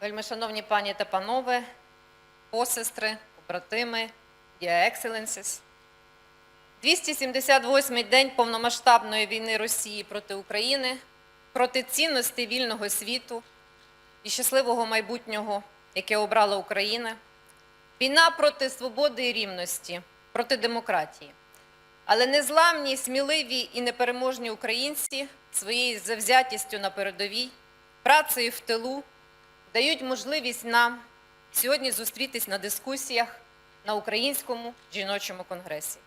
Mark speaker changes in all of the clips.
Speaker 1: Вельмишановні пані та панове, посестри, побратими, excellencies. 278-й день повномасштабної війни Росії проти України, проти цінностей вільного світу і щасливого майбутнього, яке обрала Україна. Війна проти свободи і рівності, проти демократії. Але незламні, сміливі і непереможні українці своєю завзятістю на передовій, працею в тилу дають можливість нам сьогодні зустрітись на дискусіях на Українському жіночому конгресі.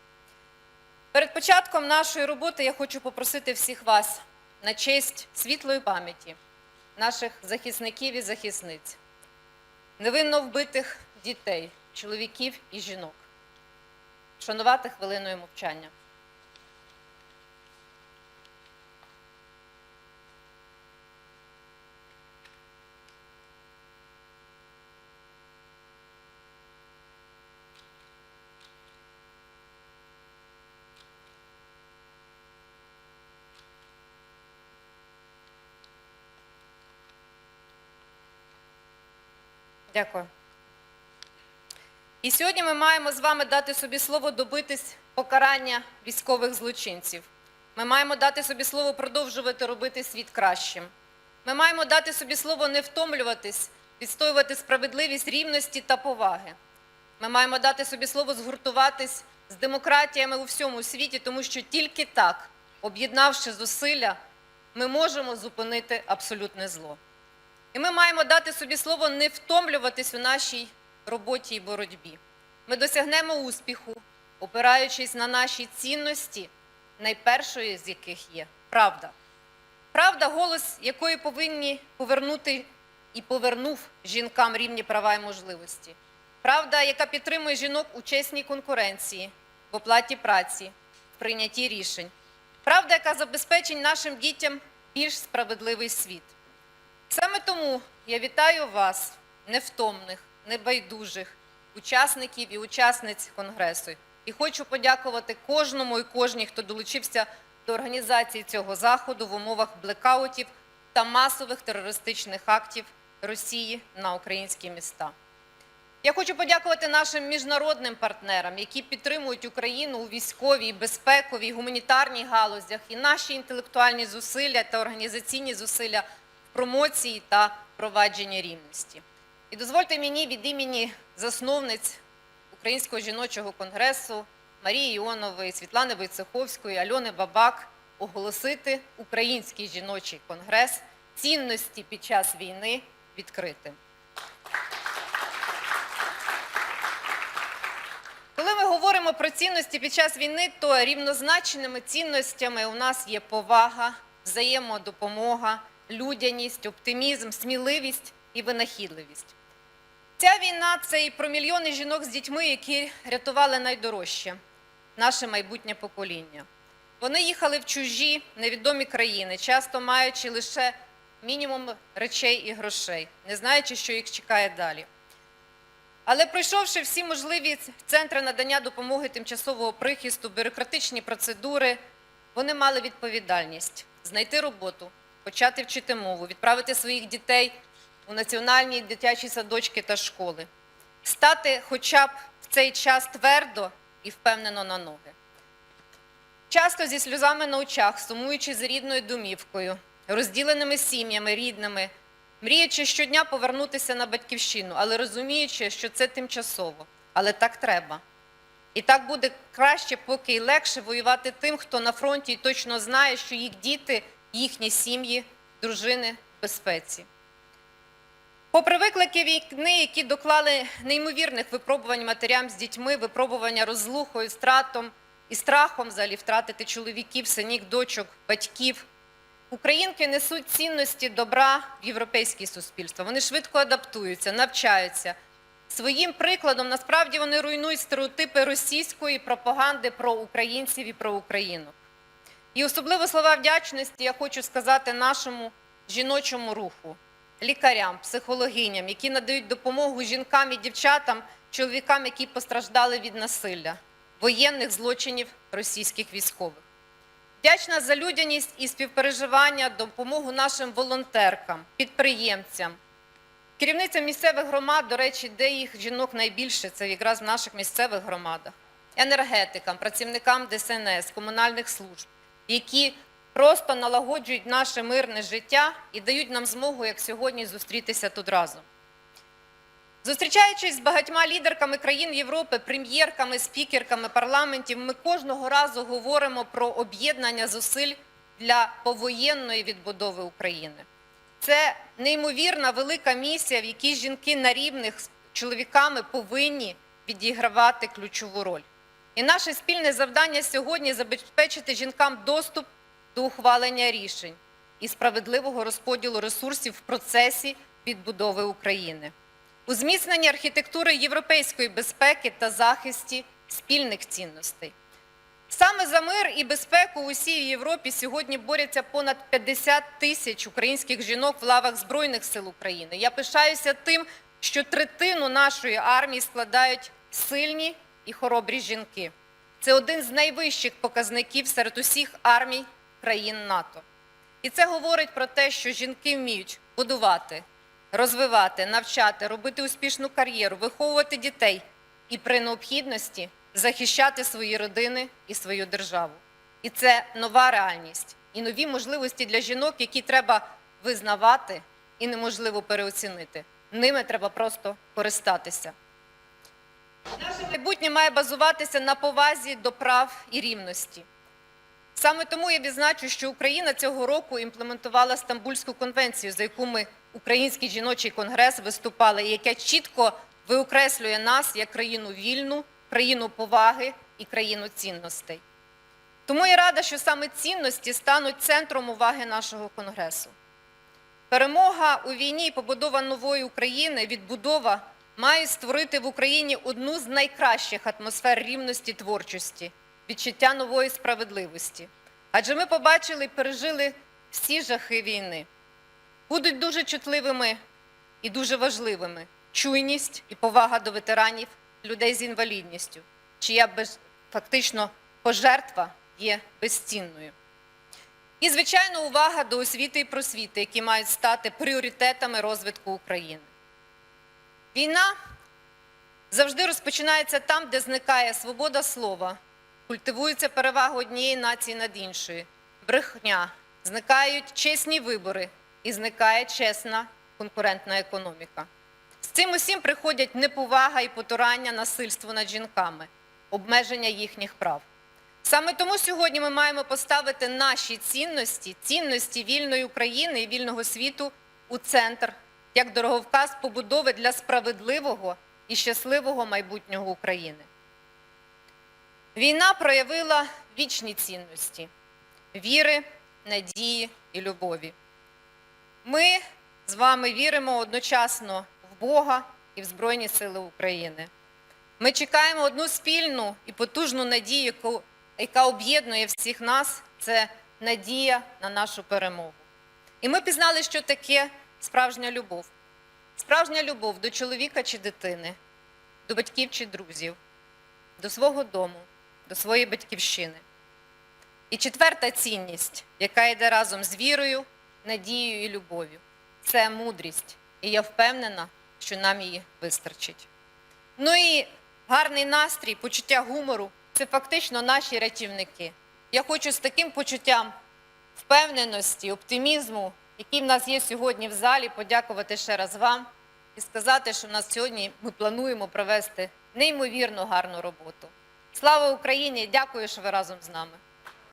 Speaker 1: Перед початком нашої роботи я хочу попросити всіх вас на честь світлої пам'яті наших захисників і захисниць, невинно вбитих дітей, чоловіків і жінок, шанувати хвилиною мовчання. Дякую. І сьогодні ми маємо з вами дати собі слово добитись покарання військових злочинців. Ми маємо дати собі слово продовжувати робити світ кращим. Ми маємо дати собі слово не втомлюватись, відстоювати справедливість, рівності та поваги. Ми маємо дати собі слово згуртуватись з демократіями у всьому світі, тому що тільки так, об'єднавши зусилля, ми можемо зупинити абсолютне зло. І ми маємо дати собі слово не втомлюватись у нашій роботі і боротьбі. Ми досягнемо успіху, опираючись на наші цінності, найпершою з яких є правда. Правда, голос якої повинні повернути і повернув жінкам рівні права і можливості. Правда, яка підтримує жінок у чесній конкуренції, в оплаті праці, в прийнятті рішень. Правда, яка забезпечить нашим дітям більш справедливий світ. Саме тому я вітаю вас, невтомних, небайдужих учасників і учасниць Конгресу. І хочу подякувати кожному і кожній, хто долучився до організації цього заходу в умовах блекаутів та масових терористичних актів Росії на українські міста. Я хочу подякувати нашим міжнародним партнерам, які підтримують Україну у військовій, безпековій, гуманітарній галузях і наші інтелектуальні зусилля та організаційні зусилля промоції та провадженні рівності. І дозвольте мені від імені засновниць Українського жіночого конгресу Марії Іонової, Світлани Войцеховської, Альони Бабак оголосити Український жіночий конгрес цінності під час війни відкритим. Коли ми говоримо про цінності під час війни, то рівнозначними цінностями у нас є повага, взаємодопомога, людяність, оптимізм, сміливість і винахідливість. Ця війна це і про мільйони жінок з дітьми, які рятували найдорожче наше майбутнє покоління. Вони їхали в чужі невідомі країни, часто маючи лише мінімум речей і грошей, не знаючи, що їх чекає далі. Але пройшовши всі можливі центри надання допомоги тимчасового прихисту, бюрократичні процедури, вони мали відповідальність знайти роботу, почати вчити мову, відправити своїх дітей у національні дитячі садочки та школи, стати хоча б в цей час твердо і впевнено на ноги. Часто зі сльозами на очах, сумуючи за рідною домівкою, розділеними сім'ями, рідними, мріючи щодня повернутися на батьківщину, але розуміючи, що це тимчасово, але так треба. І так буде краще, поки й легше воювати тим, хто на фронті і точно знає, що їх діти, їхні сім'ї, дружини в безпеці. Попри виклики війни, які доклали неймовірних випробувань матерям з дітьми, випробування розлухою, стратом і страхом взагалі втратити чоловіків, синів, дочок, батьків, українки несуть цінності добра в європейське суспільство. Вони швидко адаптуються, навчаються. Своїм прикладом насправді вони руйнують стереотипи російської пропаганди про українців і про Україну. І особливо слова вдячності я хочу сказати нашому жіночому руху, лікарям, психологиням, які надають допомогу жінкам і дівчатам, чоловікам, які постраждали від насилля, воєнних злочинів російських військових. Вдячна за людяність і співпереживання, допомогу нашим волонтеркам, підприємцям, Керівницям місцевих громад, до речі, де їх жінок найбільше, це якраз в наших місцевих громадах, енергетикам, працівникам ДСНС, комунальних служб, які просто налагоджують наше мирне життя і дають нам змогу, як сьогодні, зустрітися тут разом. Зустрічаючись з багатьма лідерками країн Європи, прем'єрками, спікерками парламентів, ми кожного разу говоримо про об'єднання зусиль для повоєнної відбудови України. Це неймовірна велика місія, в якій жінки на рівних з чоловіками повинні відігравати ключову роль. І наше спільне завдання сьогодні забезпечити жінкам доступ до ухвалення рішень і справедливого розподілу ресурсів в процесі відбудови України, у зміцненні архітектури європейської безпеки та захисті спільних цінностей. Саме за мир і безпеку у усій Європі сьогодні борються понад 50 тисяч українських жінок в лавах Збройних сил України. Я пишаюся тим, що третину нашої армії складають сильні і хоробрі жінки. Це один з найвищих показників серед усіх армій країн НАТО. І це говорить про те, що жінки вміють будувати, розвивати, навчати, робити успішну кар'єру, виховувати дітей і при необхідності захищати свої родини і свою державу. І це нова реальність і нові можливості для жінок, які треба визнавати і неможливо переоцінити. Ними треба просто користатися. Наше майбутнє має базуватися на повазі до прав і рівності. Саме тому я відзначу, що Україна цього року імплементувала Стамбульську конвенцію, за яку ми, Український жіночий конгрес, виступали, і яке чітко виокреслює нас як країну вільну, країну поваги і країну цінностей. Тому я рада, що саме цінності стануть центром уваги нашого конгресу. Перемога у війні і побудова нової України, відбудова мають створити в Україні одну з найкращих атмосфер рівності творчості, відчуття нової справедливості. Адже ми побачили і пережили всі жахи війни. Будуть дуже чутливими і дуже важливими чуйність і повага до ветеранів, людей з інвалідністю, чия без, фактично пожертва є безцінною. І, звичайно, увага до освіти і просвіти, які мають стати пріоритетами розвитку України. Війна завжди розпочинається там, де зникає свобода слова, культивується перевага однієї нації над іншою, брехня, зникають чесні вибори і зникає чесна конкурентна економіка. З цим усім приходять неповага і потурання насильству над жінками, обмеження їхніх прав. Саме тому сьогодні ми маємо поставити наші цінності, цінності вільної України і вільного світу у центр як дороговказ побудови для справедливого і щасливого майбутнього України. Війна проявила вічні цінності віри, надії і любові. Ми з вами віримо одночасно в Бога і в Збройні Сили України. Ми чекаємо одну спільну і потужну надію, яка об'єднує всіх нас, це надія на нашу перемогу. І ми пізнали, що таке справжня любов. Справжня любов до чоловіка чи дитини, до батьків чи друзів, до свого дому, до своєї батьківщини. І четверта цінність, яка йде разом з вірою, надією і любов'ю, це мудрість. І я впевнена, що нам її вистачить. Ну і гарний настрій, почуття гумору це фактично наші рятівники. Я хочу з таким почуттям впевненості, оптимізму, який в нас є сьогодні в залі, подякувати ще раз вам і сказати, що в нас сьогодні ми плануємо провести неймовірно гарну роботу. Слава Україні! Дякую, що ви разом з нами.